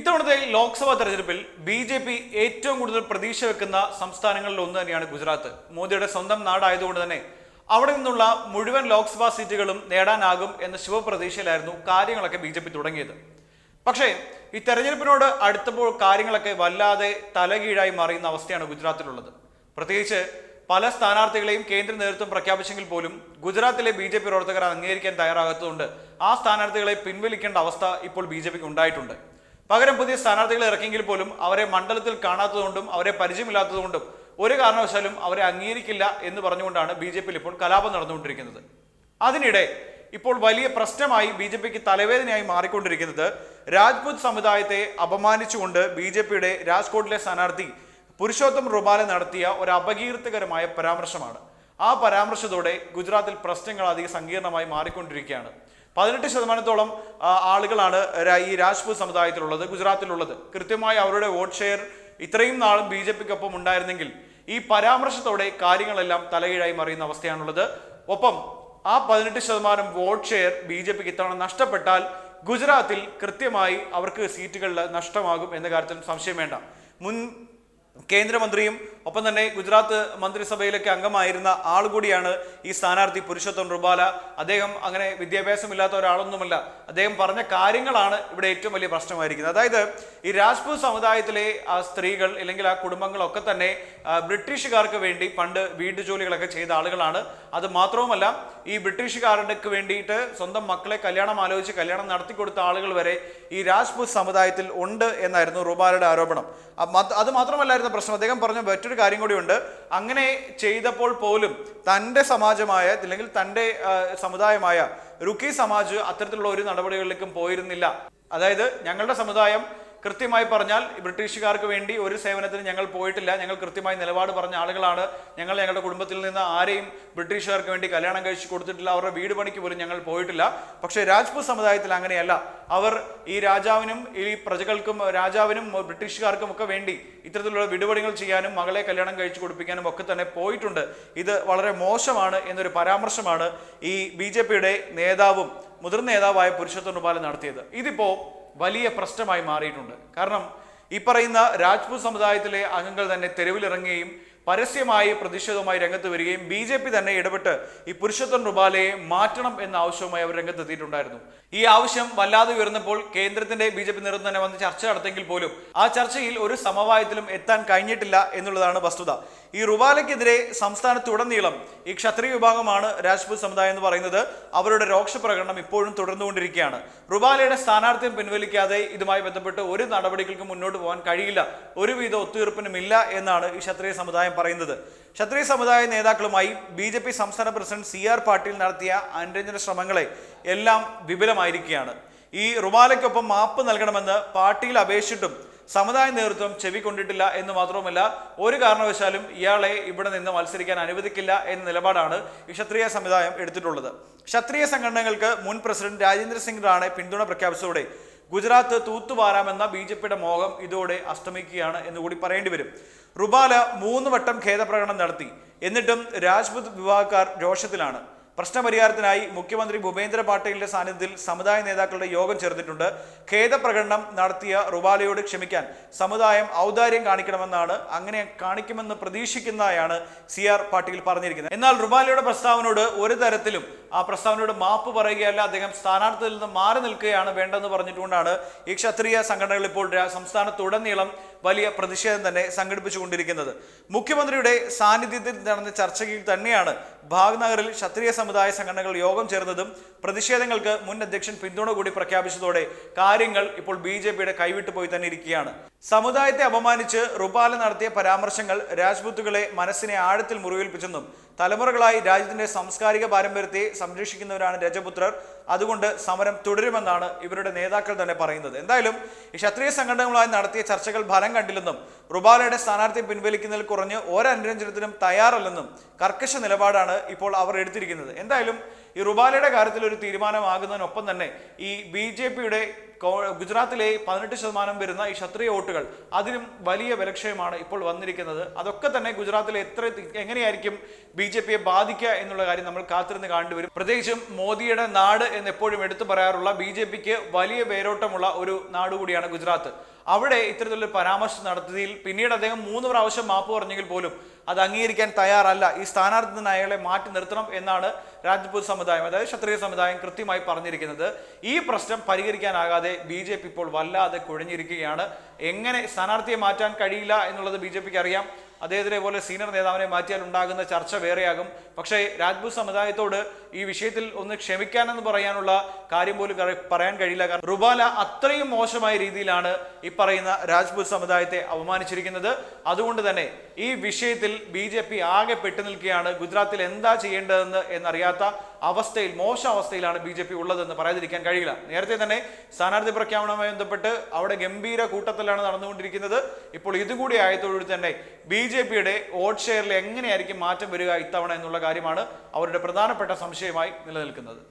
ഇത്തവണത്തെ ലോക്സഭാ തെരഞ്ഞെടുപ്പിൽ B J P ഏറ്റവും കൂടുതൽ പ്രതീക്ഷ വെക്കുന്ന സംസ്ഥാനങ്ങളിൽ ഒന്ന് തന്നെയാണ് ഗുജറാത്ത്. മോദിയുടെ സ്വന്തം നാടായതുകൊണ്ട് തന്നെ അവിടെ നിന്നുള്ള മുഴുവൻ ലോക്സഭാ സീറ്റുകളും നേടാനാകും എന്ന ശുഭപ്രതീക്ഷയിലായിരുന്നു കാര്യങ്ങളൊക്കെ ബി ജെ പി തുടങ്ങിയത്. പക്ഷേ ഈ തെരഞ്ഞെടുപ്പിനോട് അടുത്തപ്പോൾ കാര്യങ്ങളൊക്കെ വല്ലാതെ തലകീഴായി മാറിയുന്ന അവസ്ഥയാണ് ഗുജറാത്തിലുള്ളത്. പ്രത്യേകിച്ച് പല സ്ഥാനാർത്ഥികളെയും കേന്ദ്ര നേതൃത്വം പ്രഖ്യാപിച്ചെങ്കിൽ പോലും ഗുജറാത്തിലെ ബി ജെ പി പ്രവർത്തകർ അംഗീകരിക്കാൻ തയ്യാറാകാത്തതുകൊണ്ട് ആ സ്ഥാനാർത്ഥികളെ പിൻവലിക്കേണ്ട അവസ്ഥ ഇപ്പോൾ ബി ജെ പിക്ക് ഉണ്ടായിട്ടുണ്ട്. പകരം പുതിയ സ്ഥാനാർത്ഥികളെ ഇറക്കിയെങ്കിൽ പോലും അവരെ മണ്ഡലത്തിൽ കാണാത്തതുകൊണ്ടും അവരെ പരിചയമില്ലാത്തതുകൊണ്ടും ഒരു കാരണവശാലും അവരെ അംഗീകരിക്കില്ല എന്ന് പറഞ്ഞുകൊണ്ടാണ് ബി ജെ പിയിൽ ഇപ്പോൾ കലാപം നടന്നുകൊണ്ടിരിക്കുന്നത്. അതിനിടെ ഇപ്പോൾ വലിയ പ്രശ്നമായി ബി ജെ പിക്ക് തലവേദനയായി മാറിക്കൊണ്ടിരിക്കുന്നത് രാജ്പുത് സമുദായത്തെ അപമാനിച്ചുകൊണ്ട് ബി ജെ പിയുടെ രാജ്കോട്ടിലെ സ്ഥാനാർത്ഥി പുരുഷോത്തം റുബാല നടത്തിയ ഒരു അപകീർത്തികരമായ പരാമർശമാണ്. ആ പരാമർശത്തോടെ ഗുജറാത്തിൽ പ്രശ്നങ്ങൾ അധികം സങ്കീർണമായി മാറിക്കൊണ്ടിരിക്കുകയാണ്. പതിനെട്ട് ശതമാനത്തോളം ആളുകളാണ് ഈ രാജ്പൂത് സമുദായത്തിലുള്ളത് ഗുജറാത്തിലുള്ളത്. കൃത്യമായി അവരുടെ വോട്ട് ഷെയർ ഇത്രയും നാളും ബി ജെ പിക്കൊപ്പം ഉണ്ടായിരുന്നെങ്കിൽ ഈ പരാമർശത്തോടെ കാര്യങ്ങളെല്ലാം തലകീഴായി മറിയുന്ന അവസ്ഥയാണുള്ളത്. ഒപ്പം ആ പതിനെട്ട് ശതമാനം വോട്ട് ഷെയർ ബി ജെ പിക്ക് ഇത്തവണ നഷ്ടപ്പെട്ടാൽ ഗുജറാത്തിൽ കൃത്യമായി അവർക്ക് സീറ്റുകളിൽ നഷ്ടമാകും എന്ന കാര്യത്തിൽ സംശയം വേണ്ട. മുൻ കേന്ദ്രമന്ത്രിയും ഒപ്പം തന്നെ ഗുജറാത്ത് മന്ത്രിസഭയിലൊക്കെ അംഗമായിരുന്ന ആൾ കൂടിയാണ് ഈ സ്ഥാനാർത്ഥി പുരുഷോത്തം റുബാല. അദ്ദേഹം അങ്ങനെ വിദ്യാഭ്യാസമില്ലാത്ത ഒരാളൊന്നുമല്ല. അദ്ദേഹം പറഞ്ഞ കാര്യങ്ങളാണ് ഇവിടെ ഏറ്റവും വലിയ പ്രശ്നമായിരിക്കുന്നത്. അതായത് ഈ രാജ്പൂത് സമുദായത്തിലെ ആ സ്ത്രീകൾ അല്ലെങ്കിൽ ആ കുടുംബങ്ങളൊക്കെ തന്നെ ബ്രിട്ടീഷുകാർക്ക് വേണ്ടി പണ്ട് വീട്ടു ജോലികളൊക്കെ ചെയ്ത ആളുകളാണ്. അത് മാത്രവുമല്ല ഈ ബ്രിട്ടീഷുകാർക്ക് വേണ്ടിയിട്ട് സ്വന്തം മക്കളെ കല്യാണം ആലോചിച്ച് കല്യാണം നടത്തി കൊടുത്ത ആളുകൾ വരെ ഈ രാജ്പൂത് സമുദായത്തിൽ ഉണ്ട് എന്നായിരുന്നു റുബാലയുടെ ആരോപണം. അത് മാത്രമല്ലായിരുന്നു പ്രശ്നം. അദ്ദേഹം പറഞ്ഞ മറ്റൊരു കാര്യം കൂടിയുണ്ട് അങ്ങനെ ചെയ്തപ്പോൾ പോലും തന്റെ സമാജമായ അല്ലെങ്കിൽ തന്റെ സമുദായമായ റുക്കി സമാജ് അത്തരത്തിലുള്ള ഒരു നടപടികളിലേക്കും പോയിരുന്നില്ല. അതായത് ഞങ്ങളുടെ സമുദായം കൃത്യമായി പറഞ്ഞാൽ ബ്രിട്ടീഷുകാർക്ക് വേണ്ടി ഒരു സേവനത്തിന് ഞങ്ങൾ പോയിട്ടില്ല. ഞങ്ങൾ കൃത്യമായി നിലപാട് പറഞ്ഞ ആളുകളാണ്. ഞങ്ങൾ ഞങ്ങളുടെ കുടുംബത്തിൽ നിന്ന് ആരെയും ബ്രിട്ടീഷുകാർക്ക് വേണ്ടി കല്യാണം കഴിച്ച് കൊടുത്തിട്ടില്ല. അവരുടെ വീട് പണിക്ക് പോലും ഞങ്ങൾ പോയിട്ടില്ല. പക്ഷേ രാജ്പൂത് സമുദായത്തിൽ അങ്ങനെയല്ല. അവർ ഈ രാജാവിനും ഈ പ്രജകൾക്കും രാജാവിനും ബ്രിട്ടീഷുകാർക്കും ഒക്കെ വേണ്ടി ഇത്തരത്തിലുള്ള വിടുപണികൾ ചെയ്യാനും മകളെ കല്യാണം കഴിച്ചു കൊടുപ്പിക്കാനും ഒക്കെ തന്നെ പോയിട്ടുണ്ട്. ഇത് വളരെ മോശമാണ് എന്നൊരു പരാമർശമാണ് ഈ ബി നേതാവും മുതിർന്ന നേതാവായ പുരുഷോത്തം റുപാല നടത്തിയത്. ഇതിപ്പോ വലിയ പ്രശ്നമായി മാറിയിട്ടുണ്ട്. കാരണം ഈ പറയുന്ന രാജ്പൂത് സമുദായത്തിലെ അംഗങ്ങൾ തന്നെ തെരുവിലിറങ്ങുകയും പരസ്യമായി പ്രതിഷേധവുമായി രംഗത്ത് വരികയും ബി ജെ പി തന്നെ ഇടപെട്ട് ഈ പുരുഷോത്തം റുബാലയെ മാറ്റണം എന്ന ആവശ്യവുമായി അവർ രംഗത്തെത്തിയിട്ടുണ്ടായിരുന്നു. ഈ ആവശ്യം വല്ലാതെ ഉയർന്നപ്പോൾ കേന്ദ്രത്തിന്റെ ബി ജെ പി നേതൃത്വം തന്നെ വന്ന് ചർച്ച നടത്തിയെങ്കിൽ പോലും ആ ചർച്ചയിൽ ഒരു സമവായത്തിലും എത്താൻ കഴിഞ്ഞിട്ടില്ല എന്നുള്ളതാണ് വസ്തുത. ഈ റുബാലയ്ക്കെതിരെ സംസ്ഥാനത്തുടനീളം ഈ ക്ഷത്രിയ വിഭാഗമാണ് രാജ്പൂത് സമുദായം എന്ന് പറയുന്നത് അവരുടെ രോക്ഷ പ്രകടനം ഇപ്പോഴും തുടർന്നുകൊണ്ടിരിക്കുകയാണ്. റുബാലയുടെ സ്ഥാനാർത്ഥ്യം പിൻവലിക്കാതെ ഇതുമായി ബന്ധപ്പെട്ട് ഒരു നടപടികൾക്കും മുന്നോട്ട് പോകാൻ കഴിയില്ല. ഒരുവിധ ഒത്തുതീർപ്പിനുമില്ല എന്നാണ് ഈ ക്ഷത്രിയ സമുദായം പറയുന്നത്. ക്ഷത്രിയ സമുദായ നേതാക്കളുമായി ബി ജെ പി സംസ്ഥാന പ്രസിഡന്റ് സി ആർ പാട്ടീൽ നടത്തിയ അനുരഞ്ജന ശ്രമങ്ങളെ എല്ലാം വിപുലമായിരിക്കുകയാണ്. ഈ റുമാലയ്ക്കൊപ്പം മാപ്പ് നൽകണമെന്ന് പാട്ടീൽ അപേക്ഷിച്ചിട്ടും സമുദായ നേതൃത്വം ചെവി കൊണ്ടിട്ടില്ല എന്ന് മാത്രവുമല്ല ഒരു കാരണവശാലും ഇയാളെ ഇവിടെ നിന്ന് മത്സരിക്കാൻ അനുവദിക്കില്ല എന്ന നിലപാടാണ് ഈ ക്ഷത്രിയ സമുദായം എടുത്തിട്ടുള്ളത്. ക്ഷത്രിയ സംഘടനകൾക്ക് മുൻ പ്രസിഡന്റ് രാജേന്ദ്ര സിംഗ് റാണെ പിന്തുണ പ്രഖ്യാപിച്ചതോടെ ഗുജറാത്ത് തൂത്തുവാരാമെന്ന ബി ജെ പിയുടെ മോഹം ഇതോടെ അസ്തമിക്കുകയാണ് എന്നുകൂടി പറയേണ്ടി വരും. റുബാല മൂന്ന് വട്ടം ഖേദപ്രകടനം നടത്തി. എന്നിട്ടും രാജ്പുത് വിഭാഗക്കാർ രോഷത്തിലാണ്. പ്രശ്നപരിഹാരത്തിനായി മുഖ്യമന്ത്രി ഭൂപേന്ദ്ര പാട്ടീലിന്റെ സാന്നിധ്യത്തിൽ സമുദായ നേതാക്കളുടെ യോഗം ചേർന്നിട്ടുണ്ട്. ഖേദപ്രകടനം നടത്തിയ റുബാലയോട് ക്ഷമിക്കാൻ സമുദായം ഔദാര്യം കാണിക്കണമെന്നാണ് അങ്ങനെ കാണിക്കുമെന്ന് പ്രതീക്ഷിക്കുന്നതായാണ് സി ആർ പാട്ടീൽ പറഞ്ഞിരിക്കുന്നത്. എന്നാൽ റുബാലയുടെ പ്രസ്താവനയോട് ഒരു തരത്തിലും ആ പ്രസ്താവനയോട് മാപ്പ് പറയുകയല്ല. അദ്ദേഹം സ്ഥാനാർത്ഥിയിൽ നിന്ന് മാറി നിൽക്കുകയാണ് വേണ്ടെന്ന് പറഞ്ഞിട്ടുകൊണ്ടാണ് ഈ ക്ഷത്രിയ സംഘടനകൾ ഇപ്പോൾ സംസ്ഥാനത്തുടനീളം വലിയ പ്രതിഷേധം തന്നെ സംഘടിപ്പിച്ചുകൊണ്ടിരിക്കുന്നത്. മുഖ്യമന്ത്രിയുടെ സാന്നിധ്യത്തിൽ നടന്ന ചർച്ചയിൽ തന്നെയാണ് ഭാഗ്നഗറിൽ ക്ഷത്രിയ സമുദായ സംഘടനകൾ യോഗം ചേർന്നതും പ്രതിഷേധങ്ങൾക്ക് മുൻ അധ്യക്ഷൻ പിന്തുണ കൂടി പ്രഖ്യാപിച്ചതോടെ കാര്യങ്ങൾ ഇപ്പോൾ ബി ജെ പിയുടെ കൈവിട്ടു പോയി തന്നെ ഇരിക്കുകയാണ്. സമുദായത്തെ അപമാനിച്ച് റുപാല നടത്തിയ പരാമർശങ്ങൾ രാജ്പുത്തുകളെ മനസ്സിനെ ആഴത്തിൽ മുറിവേൽപ്പിച്ചെന്നും തലമുറകളായി രാജ്യത്തിന്റെ സാംസ്കാരിക പാരമ്പര്യത്തെ സംരക്ഷിക്കുന്നവരാണ് രജപുത്രർ. അതുകൊണ്ട് സമരം തുടരുമെന്നാണ് ഇവരുടെ നേതാക്കൾ തന്നെ പറയുന്നത്. എന്തായാലും ഈ ക്ഷത്രിയ സംഘടനകളുമായി നടത്തിയ ചർച്ചകൾ ഫലം കണ്ടില്ലെന്നും റുബാലയുടെ സ്ഥാനാർത്ഥി പിൻവലിക്കുന്നതിൽ കുറഞ്ഞ് ഒരനുരഞ്ജനത്തിനും തയ്യാറല്ലെന്നും കർക്കശ നിലപാടാണ് ഇപ്പോൾ അവർ എടുത്തിരിക്കുന്നത്. എന്തായാലും ഈ റുബാലയുടെ കാര്യത്തിൽ ഒരു തീരുമാനമാകുന്നതിനൊപ്പം തന്നെ ഈ ബി ജെ പിയുടെ ഗുജറാത്തിലെ പതിനെട്ട് ശതമാനം വരുന്ന ഈ ക്ഷത്രിയ വോട്ടുകൾ അതിനും വലിയ ബലക്ഷയമാണ് ഇപ്പോൾ വന്നിരിക്കുന്നത്. അതൊക്കെ തന്നെ ഗുജറാത്തിലെ എത്ര എങ്ങനെയായിരിക്കും ബി ജെ പിയെ ബാധിക്കുക എന്നുള്ള കാര്യം നമ്മൾ കാത്തിരുന്ന് കാണേണ്ടി വരും. പ്രത്യേകിച്ചും മോദിയുടെ നാട് എന്ന് എപ്പോഴും എടുത്തു പറയാറുള്ള ബി ജെ പിക്ക് വലിയ വേരോട്ടമുള്ള ഒരു നാട് കൂടിയാണ് ഗുജറാത്ത്. അവിടെ ഇത്തരത്തിലൊരു പരാമർശം നടത്തിയതിൽ പിന്നീട് അദ്ദേഹം മൂന്ന് പ്രാവശ്യം മാപ്പ് പറഞ്ഞെങ്കിൽ പോലും അത് അംഗീകരിക്കാൻ തയ്യാറല്ല. ഈ സ്ഥാനാർത്ഥി നിന്ന് അയാളെ മാറ്റി നിർത്തണം എന്നാണ് രാജ്പൂത് സമുദായം അതായത് ക്ഷത്രിയ സമുദായം കൃത്യമായി പറഞ്ഞിരിക്കുന്നത്. ഈ പ്രശ്നം പരിഹരിക്കാനാകാതെ ബി ജെ പി ഇപ്പോൾ വല്ലാതെ കുഴഞ്ഞിരിക്കുകയാണ്. എങ്ങനെ സ്ഥാനാർത്ഥിയെ മാറ്റാൻ കഴിയില്ല എന്നുള്ളത് ബി ജെ പിക്ക് അറിയാം. അദ്ദേഹത്തിനെ പോലെ സീനിയർ നേതാവിനെ മാറ്റിയാൽ ഉണ്ടാകുന്ന ചർച്ച വേറെയാകും. പക്ഷേ രാജ്പൂത് സമുദായത്തോട് ഈ വിഷയത്തിൽ ഒന്ന് ക്ഷമിക്കാനെന്ന് പറയാനുള്ള കാര്യം പോലും പറയാൻ കഴിയില്ല. കാരണം റുബാല അത്രയും മോശമായ രീതിയിലാണ് ഈ പറയുന്ന രാജ്പൂത് സമുദായത്തെ അപമാനിച്ചിരിക്കുന്നത്. അതുകൊണ്ട് തന്നെ ഈ വിഷയത്തിൽ ബി ജെ പി ആകെ പെട്ടു നിൽക്കുകയാണ്. ഗുജറാത്തിൽ എന്താ ചെയ്യേണ്ടതെന്ന് എന്നറിയാത്ത അവസ്ഥയിൽ മോശം അവസ്ഥയിലാണ് ബി ജെ പി ഉള്ളതെന്ന് പറയാതിരിക്കാൻ കഴിയില്ല. നേരത്തെ തന്നെ സ്ഥാനാർത്ഥി പ്രഖ്യാപനവുമായി ബന്ധപ്പെട്ട് അവിടെ ഗംഭീര കൂട്ടത്തിലാണ് നടന്നുകൊണ്ടിരിക്കുന്നത്. ഇപ്പോൾ ഇതുകൂടി ആയതോടുകൂടി തന്നെ ബി ജെ പിയുടെ വോട്ട് ഷെയറിൽ എങ്ങനെയായിരിക്കും മാറ്റം വരിക ഇത്തവണ എന്നുള്ള കാര്യമാണ് അവരുടെ പ്രധാനപ്പെട്ട സംശയമായി നിലനിൽക്കുന്നത്.